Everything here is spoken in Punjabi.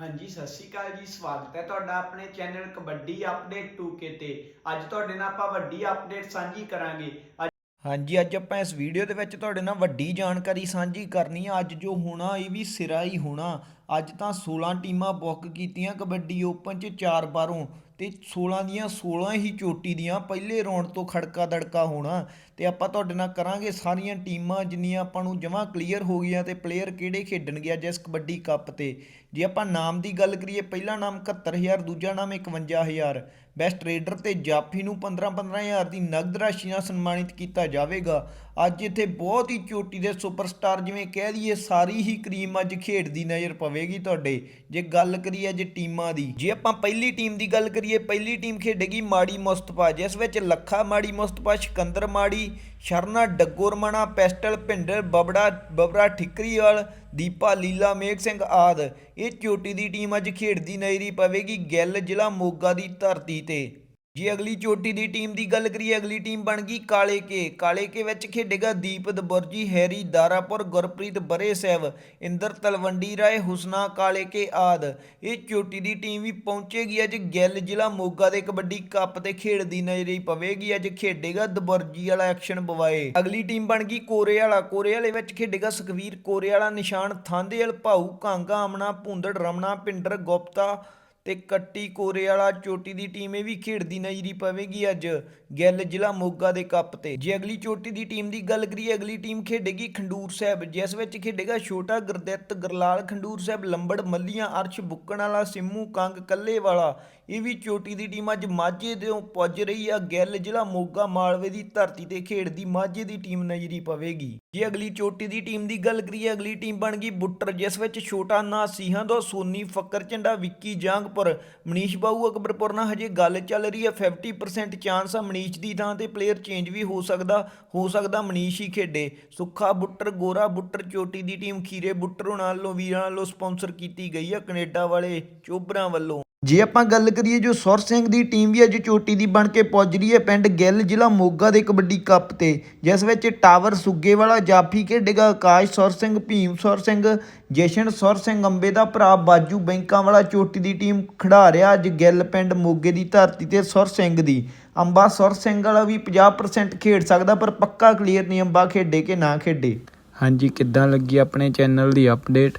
ਹਾਂਜੀ, ਸਤਿ ਸ਼੍ਰੀ ਅਕਾਲ ਜੀ, ਸਵਾਗਤ ਹੈ ਤੁਹਾਡਾ ਆਪਣੇ ਚੈਨਲ ਕਬੱਡੀ ਅਪਡੇਟ 2K ਤੇ। ਅੱਜ ਤੁਹਾਡੇ ਨਾਲ ਆਪਾਂ ਵੱਡੀ ਅਪਡੇਟ ਸਾਂਝੀ ਕਰਾਂਗੇ। ਹਾਂਜੀ, ਅੱਜ ਆਪਾਂ ਇਸ ਵੀਡੀਓ ਦੇ ਵਿੱਚ ਤੁਹਾਡੇ ਨਾਲ ਵੱਡੀ ਜਾਣਕਾਰੀ ਸਾਂਝੀ ਕਰਨੀ ਆ। ਅੱਜ ਜੋ ਹੋਣਾ, ਇਹ ਵੀ ਸਿਰਾ ਹੀ ਹੋਣਾ। ਅੱਜ ਤਾਂ 16 ਟੀਮਾਂ ਬੁੱਕ ਕੀਤੀਆਂ ਕਬੱਡੀ ਓਪਨ 'ਚ ਚਾਰ ਬਾਰੋਂ। ਤੇ 16 ਦੀਆਂ 16 ਹੀ ਚੋਟੀ ਦੀਆਂ ਪਹਿਲੇ ਰੌਂਡ ਤੋਂ ਖੜਕਾ ਦੜਕਾ ਹੋਣਾ ਤੇ ਆਪਾਂ ਤੁਹਾਡੇ ਨਾਲ ਕਰਾਂਗੇ ਸਾਰੀਆਂ ਟੀਮਾਂ ਜਿੰਨੀਆਂ ਆਪਾਂ ਨੂੰ ਜਮਾਂ ਕਲੀਅਰ ਹੋ ਗਈਆਂ ਤੇ ਪਲੇਅਰ ਕਿਹੜੇ ਖੇਡਣਗੇ ਅੱਜ ਇਸ ਕਬੱਡੀ ਕੱਪ ਤੇ। ਜੇ ਆਪਾਂ ਨਾਮ ਦੀ ਗੱਲ ਕਰੀਏ, ਪਹਿਲਾ ਨਾਮ 71000 ਦੂਜਾ ਨਾਮ 51000 ਬੈਸਟ ਰੇਡਰ ਤੇ ਜਾਫੀ ਨੂੰ 15-15000 ਦੀ ਨਗਦ ਰਾਸ਼ੀ ਨਾਲ ਸਨਮਾਨਿਤ ਕੀਤਾ ਜਾਵੇਗਾ। ਅੱਜ ਇੱਥੇ ਬਹੁਤ ਹੀ ਚੋਟੀ ਦੇ ਸੁਪਰਸਟਾਰ ਜਿਵੇਂ ਕਹਿ ਦਈਏ, ਸਾਰੀ ਹੀ ਕਰੀਮ ਅੱਜ ਖੇਡਦੀ ਨਜ਼ਰ ਪਵੇਗੀ ਤੁਹਾਡੇ। ਜੇ ਗੱਲ ਕਰੀਏ ਅੱਜ ਟੀਮਾਂ ਦੀ, ਜੇ ਆਪਾਂ ਪਹਿਲੀ ਟੀਮ ਦੀ ਗੱਲ ਕਰੀਏ, ਪਹਿਲੀ ਟੀਮ ਖੇਡੇਗੀ ਮਾੜੀ ਮੁਸਤਫਾ, ਜਿਸ ਵਿੱਚ ਲੱਖਾ ਮਾੜੀ ਮੁਸਤਫਾ, ਸਿਕੰਦਰ ਮਾੜੀ, ਸ਼ਰਨਾ ਡੱਗੋਰਮਣਾ, ਪੈਸਟਲ ਭਿੰਡਰ ਬਬੜਾ, ਬਬਰਾ ਠਿਕਰੀਵਾਲ ਦੀਪਾ, ਲੀਲਾ, ਮੇਘ ਸਿੰਘ ਆਦ। ਇਹ ਚੋਟੀ ਦੀ ਟੀਮ ਅੱਜ ਖੇਡਦੀ ਨਜ਼ਰੀ ਪਵੇਗੀ ਗਿੱਲ ਜ਼ਿਲ੍ਹਾ ਮੋਗਾ ਦੀ ਧਰਤੀ ਤੇ। ਜੇ ਅਗਲੀ ਚੋਟੀ ਦੀ ਟੀਮ ਦੀ ਗੱਲ ਕਰੀਏ, ਅਗਲੀ ਟੀਮ ਬਣ ਗਈ ਕਾਲੇ ਕੇ। ਕਾਲੇ ਕੇ ਵਿੱਚ ਖੇਡੇਗਾ ਦੀਪ ਦਬੁਰਜੀ ਹੈਰੀ ਦਾਰਾਪੁਰ, ਗੁਰਪ੍ਰੀਤ ਬਰੇ ਸਾਹਿਬ ਇੰਦਰ ਤਲਵੰਡੀ ਰਾਏ, ਹੁਸਨਾ ਕਾਲੇ ਕੇ ਆਦ। ਇਹ ਚੋਟੀ ਦੀ ਟੀਮ ਵੀ ਪਹੁੰਚੇਗੀ। ਅੱਜ ਗਿੱਲ ਜ਼ਿਲ੍ਹਾ ਮੋਗਾ ਦੇ ਕਬੱਡੀ ਕੱਪ ਤੇ ਖੇਡਦੀ ਨਜ਼ਰੀ ਪਵੇਗੀ। ਅੱਜ ਖੇਡੇਗਾ ਦਬੁਰਜੀ ਵਾਲਾ ਐਕਸ਼ਨ ਬਵਾਏ। ਅਗਲੀ ਟੀਮ ਬਣ ਗਈ ਕੋਰੇ ਵਾਲਾ ਕੋਰੇ ਵਾਲੇ ਵਿੱਚ ਖੇਡੇਗਾ ਸੁਖਵੀਰ ਕੋਰੇ ਵਾਲਾ ਨਿਸ਼ਾਨ ਥਾਂਦੇਲ ਭਾਊ ਕਾਂਗਾ, ਆਮਣਾ, ਭੁੰਦੜ, ਰਮਣਾ, ਪਿੰਡਰ, ਗੁਪਤਾ ਤੇ ਕੱਟੀ ਕੋਰੇ ਵਾਲਾ ਚੋਟੀ ਦੀ ਟੀਮ ਇਹ ਵੀ ਖੇਡਦੀ ਨਜ਼ਰੀ ਪਵੇਗੀ ਅੱਜ, ਗਿੱਲ ਜ਼ਿਲ੍ਹਾ ਮੋਗਾ ਦੇ ਕੱਪ ਤੇ। ਜੇ ਅਗਲੀ ਚੋਟੀ ਦੀ ਟੀਮ ਦੀ ਗੱਲ ਕਰੀਏ, ਅਗਲੀ ਟੀਮ ਖੇਡੇਗੀ ਖੰਡੂਰ ਸਾਹਿਬ, ਜਿਸ ਵਿੱਚ ਖੇਡੇਗਾ ਛੋਟਾ ਗੁਰਦਿੱਤ ਗਰਲਾਲ, ਖੰਡੂਰ ਸਾਹਿਬ ਲੰਬੜ, ਮੱਲੀਆਂ, ਅਰਸ਼, ਬੁੱਕਣ ਵਾਲਾ, ਸਿੰਮੂ, ਕੰਗ, ਕੱਲੇ ਵਾਲਾ। ਇਹ ਵੀ ਚੋਟੀ ਦੀ ਟੀਮ ਅੱਜ ਮਾਝੇ ਤੋਂ ਪੁੱਜ ਰਹੀ ਆ, ਗਿੱਲ ਜ਼ਿਲ੍ਹਾ ਮੋਗਾ ਮਾਲਵੇ ਦੀ ਧਰਤੀ ਤੇ ਖੇਡਦੀ ਮਾਝੇ ਦੀ ਟੀਮ ਨਜ਼ਰੀ ਪਵੇਗੀ। ਜੇ ਅਗਲੀ ਚੋਟੀ ਦੀ ਟੀਮ ਦੀ ਗੱਲ ਕਰੀਏ, ਅਗਲੀ ਟੀਮ ਬਣ ਗਈ ਬੁੱਟਰ, ਜਿਸ ਵਿੱਚ ਛੋਟਾ ਨਾ ਸੀਹਾਂ ਦੋ ਸੋਨੀ ਫੱਕਰ ਝੰਡਾ ਵਿੱਕੀ ਜਾਂਗ ਜਾਂਗਪੁਰ ਮਨੀਸ਼ ਬਾਊ ਅਕਬਰਪੁਰ ਨਾਲ ਹਜੇ ਗੱਲ ਚੱਲ ਰਹੀ ਹੈ। 50% ਚਾਂਸ ਆ ਮਨੀਸ਼ ਦੀ ਥਾਂ ਤੇ ਪਲੇਅਰ ਚੇਂਜ ਵੀ ਹੋ ਸਕਦਾ। ਹੋ ਸਕਦਾ ਮਨੀਸ਼ ਹੀ ਖੇਡੇ। ਸੁੱਖਾ ਬੁੱਟਰ, ਗੋਰਾ ਬੁੱਟਰ, ਚੋਟੀ ਦੀ ਟੀਮ ਖੀਰੇ ਬੁੱਟਰ ਉਹਨਾਂ ਵੀਰਾਂ ਵੱਲੋਂ ਸਪਾਂਸਰ ਕੀਤੀ ਗਈ ਹੈ ਕੈਨੇਡਾ ਵਾਲੇ ਚੋਬਰਾਂ ਵੱਲੋਂ। ਜੇ ਆਪਾਂ ਗੱਲ ਕਰੀਏ ਜੋ ਸੁਰ ਸਿੰਘ ਦੀ ਟੀਮ ਵੀ ਅੱਜ ਚੋਟੀ ਦੀ ਬਣ ਕੇ ਪਹੁੰਚ ਰਹੀ ਹੈ, ਪਿੰਡ ਗਿੱਲ ਜ਼ਿਲ੍ਹਾ ਮੋਗਾ ਦੇ ਕਬੱਡੀ ਕੱਪ ਤੇ, ਜਿਸ ਵਿੱਚ ਟਾਵਰ ਸੁੱਗੇ ਵਾਲਾ ਜਾਫੀ ਖੇਡੇਗਾ, ਆਕਾਸ਼ ਸੁਰ ਸਿੰਘ, ਭੀਮ ਸੁਰ ਸਿੰਘ, ਜਸ਼ਨ ਸੁਰ ਸਿੰਘ, ਅੰਬੇ ਦਾ ਭਰਾ, ਬਾਜੂ ਬੈਂਕਾਂ ਵਾਲਾ ਚੋਟੀ ਦੀ ਟੀਮ ਖਿਡਾ ਰਿਹਾ ਅੱਜ ਗਿੱਲ ਪਿੰਡ ਮੋਗੇ ਦੀ ਧਰਤੀ ਤੇ ਸੁਰ ਸਿੰਘ ਦੀ। ਅੰਬਾ ਸੁਰ ਸਿੰਘ ਵਾਲਾ ਵੀ 50% ਖੇਡ ਸਕਦਾ, ਪਰ ਪੱਕਾ ਕਲੀਅਰ ਨਹੀਂ ਅੰਬਾ ਖੇਡੇ ਕਿ ਨਾ ਖੇਡੇ? ਹਾਂਜੀ, ਕਿੱਦਾਂ ਲੱਗੀ ਆਪਣੇ ਚੈਨਲ ਦੀ ਅਪਡੇਟ